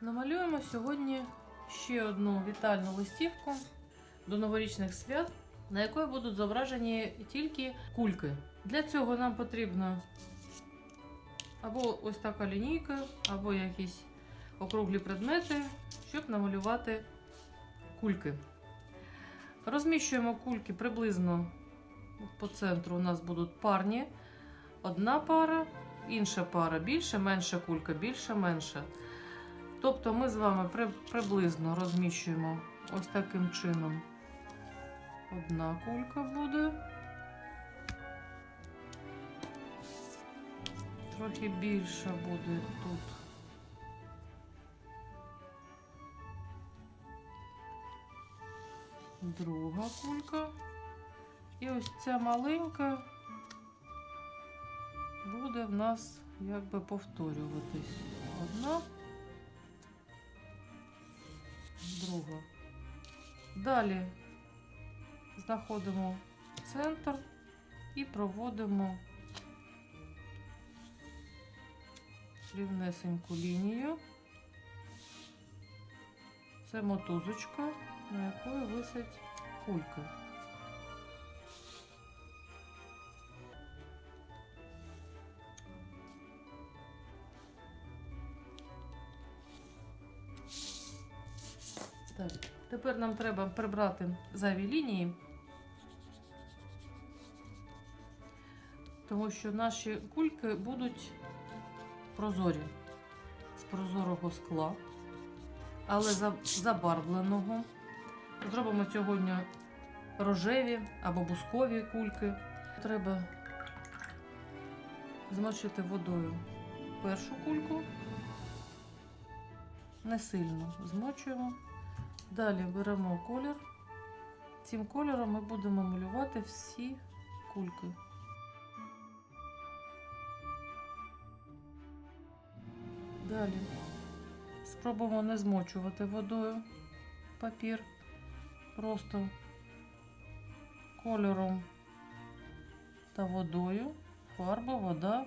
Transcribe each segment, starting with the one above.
Намалюємо сьогодні ще одну вітальну листівку до новорічних свят, на якої будуть зображені тільки кульки. Для цього нам потрібно або ось така лінійка, або якісь округлі предмети, щоб намалювати кульки. Розміщуємо кульки приблизно по центру. У нас будуть парні. Одна пара, інша пара більше, менша кулька, більше, менша. Тобто ми з вами при, приблизно розміщуємо ось таким чином. Одна кулька буде. Трохи більше буде тут. Друга кулька. І ось ця маленька буде в нас якби повторюватись. Одна, друга. Далі знаходимо центр і проводимо рівнесеньку лінію. Це мотузочка, на якої висять кульки. Тепер нам треба прибрати зайві лінії, тому що наші кульки будуть прозорі з прозорого скла, але за- забарвленого. Зробимо сьогодні рожеві або бускові кульки. Треба змочити водою першу кульку, не сильно змочуємо. Далі беремо колір. Цим кольором ми будемо малювати всі кульки. Далі спробуємо не змочувати водою папір. Просто кольором та водою, фарба, вода.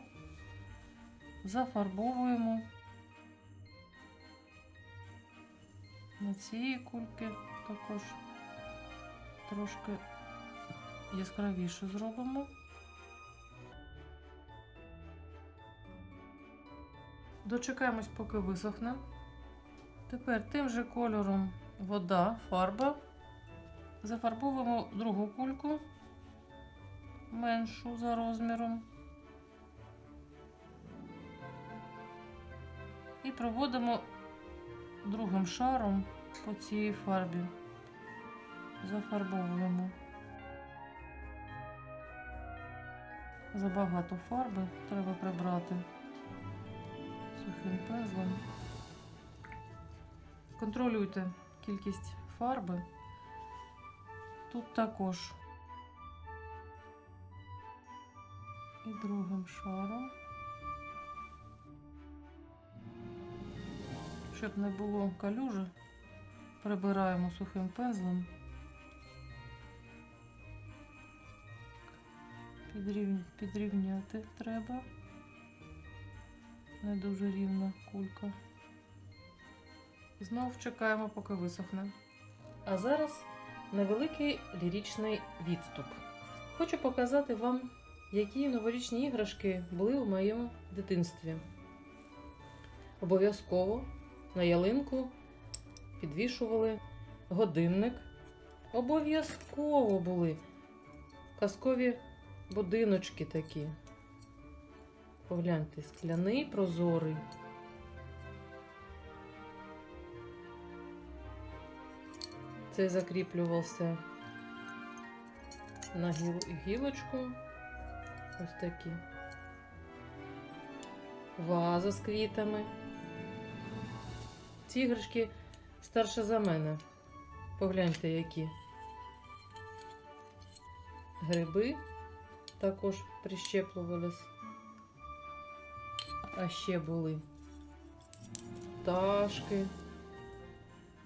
Зафарбовуємо цієї кульки також трошки яскравіше зробимо. Дочекаємось, поки висохне. Тепер тим же кольором вода, фарба. Зафарбовуємо другу кульку, меншу за розміром. І проводимо другим шаром по цій фарбі. Зафарбовуємо. Забагато фарби треба прибрати сухим пензлем. Контролюйте кількість фарби. Тут також. І другим шаром. Щоб не було калюжи, прибираємо сухим пензлем. Підрівняти треба. Не дуже рівна кулька. Знов чекаємо, поки висохне. А зараз невеликий ліричний відступ. Хочу показати вам, які новорічні іграшки були у моєму дитинстві. Обов'язково на ялинку підвішували годинник. Обов'язково були казкові будиночки такі. Погляньте, скляний прозорий. Це закріплювався на гіл- гілочку. Ось такі. Ваза з квітами. Ці іграшки старше за мене. Погляньте, які. Гриби також прищеплювались. А ще були пташки,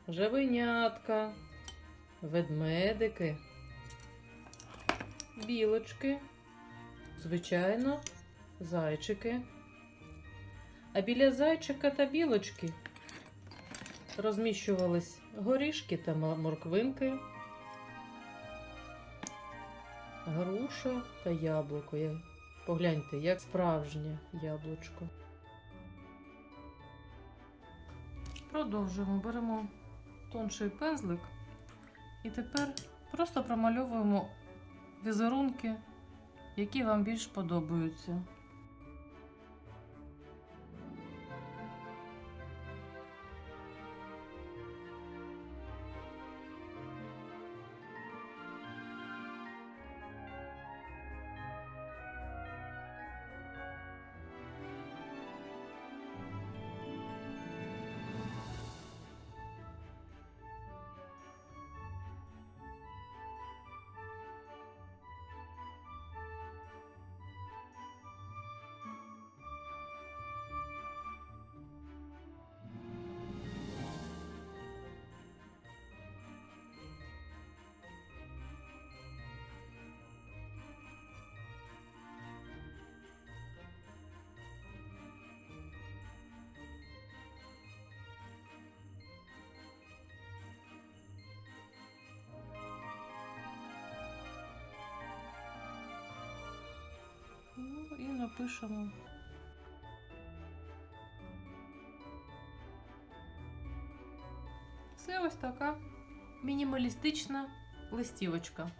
жабенятка, ведмедики, білочки, звичайно, зайчики. А біля зайчика та білочки розміщувались горішки та морквинки, груша та яблуко. Погляньте, як справжнє яблучко. Продовжуємо, беремо тонший пензлик і тепер просто промальовуємо візерунки, які вам більш подобаються. напишемо. Це ось така мінімалістична листівочка.